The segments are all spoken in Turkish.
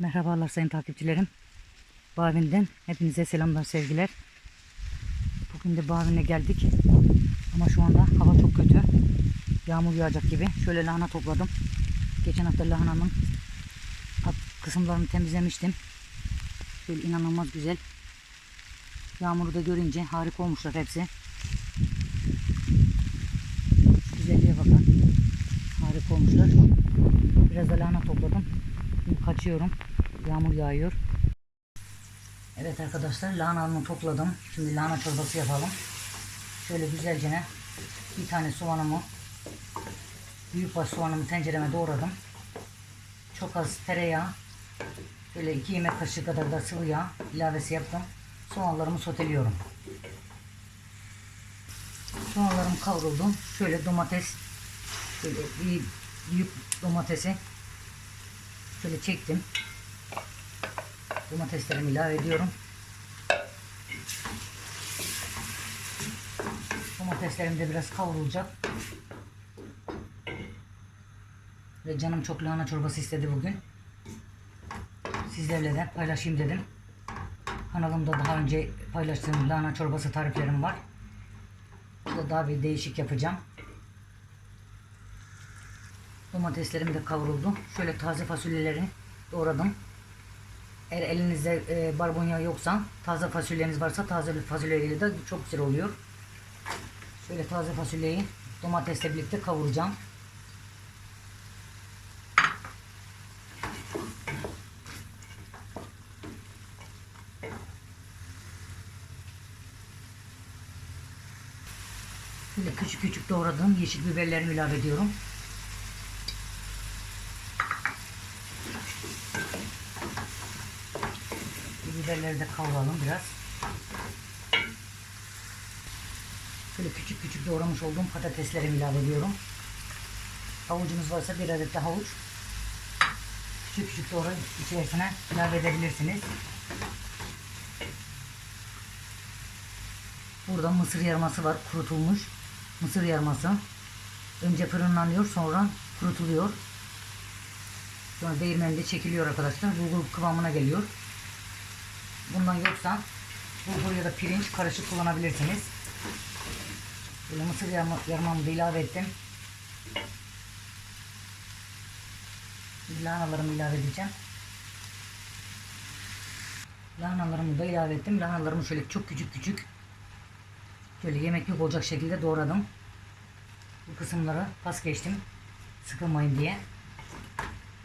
Merhabalar sayın takipçilerim. Bavin'den hepinize selamlar sevgiler. Bugün de Bavin'e geldik. Ama şu anda hava çok kötü. Yağmur yağacak gibi. Şöyle lahana topladım. Geçen hafta lahananın kısımlarını temizlemiştim. Şöyle inanılmaz güzel. Yağmuru da görünce harika olmuşlar hepsi. Şu güzelliğe bakın. Harika olmuşlar. Biraz da lahana topladım. Şimdi kaçıyorum. Yağmur yağıyor. Evet arkadaşlar lahanamı topladım. Şimdi lahana çorbası yapalım. Şöyle güzelce bir tane soğanımı büyük baş soğanımı tencereme doğradım. Çok az tereyağı şöyle iki yemek kaşığı kadar da sıvı yağ ilavesi yaptım. Soğanlarımı soteliyorum. Soğanlarım kavruldu. Şöyle domates şöyle bir büyük domatesi şöyle çektim. Domateslerimi ilave ediyorum. Domateslerim de biraz kavrulacak. Ve canım çok lahana çorbası istedi bugün. Sizlerle de paylaşayım dedim. Kanalımda daha önce paylaştığım lahana çorbası tariflerim var. Burada daha bir değişik yapacağım. Domateslerim de kavruldu. Şöyle taze fasulyeleri doğradım. Eğer elinizde e, barbunya yoksa taze fasulyeniz varsa taze fasulyeyle de çok güzel oluyor. Şöyle taze fasulyeyi domatesle birlikte kavuracağım. Şöyle küçük küçük doğradığım yeşil biberlerimi ilave ediyorum. Biberleri de kavuralım biraz. Şöyle küçük küçük doğramış olduğum patateslerimi ilave ediyorum. Havucunuz varsa bir adet de havuç. Küçük küçük doğrayıp içerisine ilave edebilirsiniz. Burada mısır yarması var kurutulmuş. Mısır yarması. Önce fırınlanıyor sonra kurutuluyor. Sonra değirmende çekiliyor arkadaşlar. Bulgur kıvamına geliyor. Bundan yoksa bulgur ya da pirinç karışık kullanabilirsiniz. Böyle mısır yarma, yarmamı da ilave ettim. Lahanalarımı ilave edeceğim. Lahanalarımı da ilave ettim. Lahanalarımı şöyle çok küçük küçük şöyle yemeklik olacak şekilde doğradım. Bu kısımları pas geçtim. Sıkılmayın diye.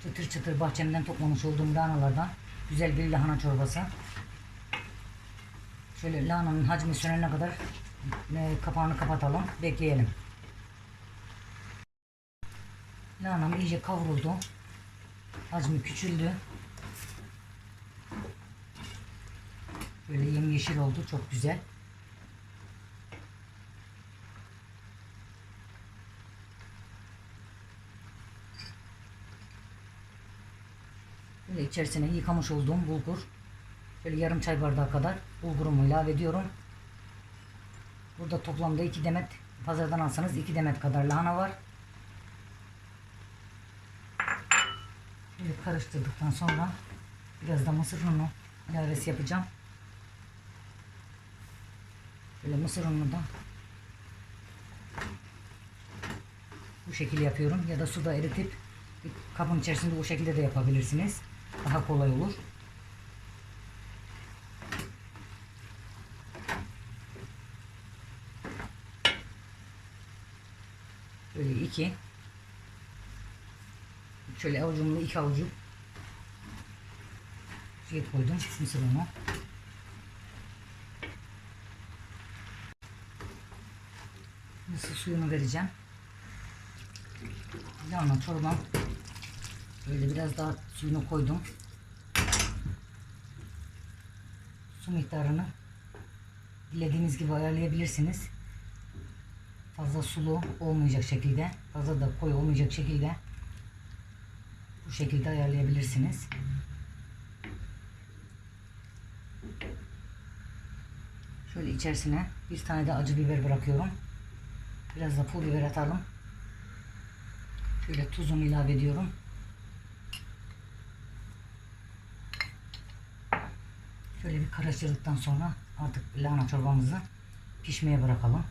Çıtır çıtır bahçemden toplamış olduğum lahanalardan güzel bir lahana çorbası. Şöyle lahananın hacmi sönene kadar e, kapağını kapatalım. Bekleyelim. Lahanam iyice kavruldu. Hacmi küçüldü. Böyle yemyeşil oldu. Çok güzel. Böyle içerisine yıkamış olduğum bulgur. Böyle yarım çay bardağı kadar bulgurumu ilave ediyorum. Burada toplamda 2 demet pazardan alsanız 2 demet kadar lahana var. Böyle karıştırdıktan sonra biraz da mısır unu ilavesi yapacağım. Böyle mısır ununu da bu şekilde yapıyorum ya da suda eritip kabın içerisinde bu şekilde de yapabilirsiniz. Daha kolay olur. Böyle iki. Şöyle avucumda iki avucu şey koydum mısır unu. Mısır suyunu vereceğim. Lahana çorbam böyle biraz daha suyunu koydum. Su miktarını dilediğiniz gibi ayarlayabilirsiniz fazla sulu olmayacak şekilde, fazla da koyu olmayacak şekilde bu şekilde ayarlayabilirsiniz. Şöyle içerisine bir tane de acı biber bırakıyorum. Biraz da pul biber atalım. Şöyle tuzunu ilave ediyorum. Şöyle bir karıştırdıktan sonra artık lahana çorbamızı pişmeye bırakalım.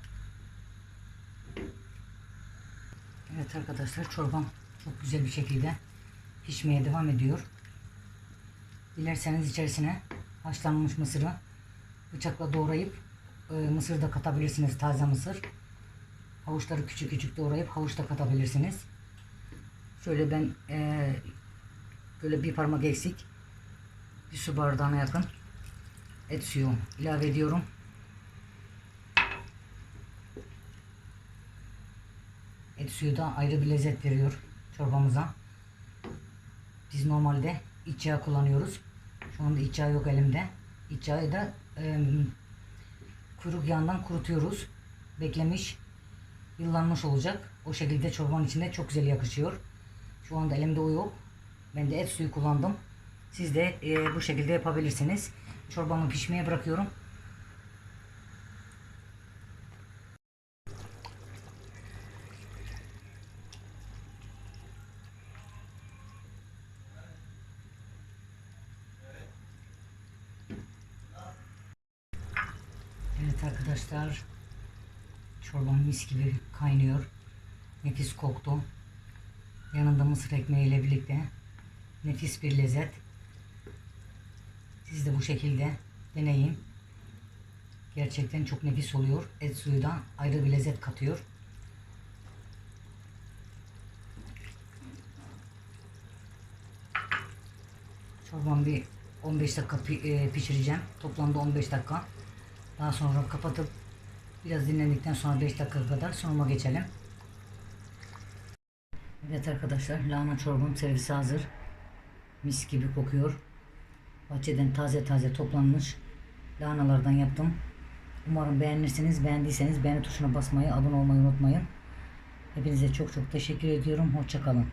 Evet arkadaşlar çorbam çok güzel bir şekilde pişmeye devam ediyor. Dilerseniz içerisine haşlanmış mısırı bıçakla doğrayıp e, mısır da katabilirsiniz taze mısır. Havuçları küçük küçük doğrayıp havuç da katabilirsiniz. Şöyle ben e, böyle bir parmak eksik bir su bardağına yakın et suyu ilave ediyorum. Suyu da ayrı bir lezzet veriyor çorbamıza. Biz normalde iç yağ kullanıyoruz. Şu anda iç yağ yok elimde. İç yağı da e, kuyruk yağından kurutuyoruz. Beklemiş, yıllanmış olacak. O şekilde çorbanın içinde çok güzel yakışıyor. Şu anda elimde o yok. Ben de et suyu kullandım. Siz de e, bu şekilde yapabilirsiniz. Çorbamı pişmeye bırakıyorum. Evet arkadaşlar. Çorbam mis gibi kaynıyor. Nefis koktu. Yanında mısır ekmeği ile birlikte nefis bir lezzet. Siz de bu şekilde deneyin. Gerçekten çok nefis oluyor. Et suyu da ayrı bir lezzet katıyor. Çorbamı bir 15 dakika e, pişireceğim. Toplamda 15 dakika. Daha sonra kapatıp biraz dinlendikten sonra 5 dakika kadar sunuma geçelim. Evet arkadaşlar lahana çorbam servise hazır. Mis gibi kokuyor. Bahçeden taze taze toplanmış lahanalardan yaptım. Umarım beğenirsiniz. Beğendiyseniz beğeni tuşuna basmayı, abone olmayı unutmayın. Hepinize çok çok teşekkür ediyorum. Hoşçakalın.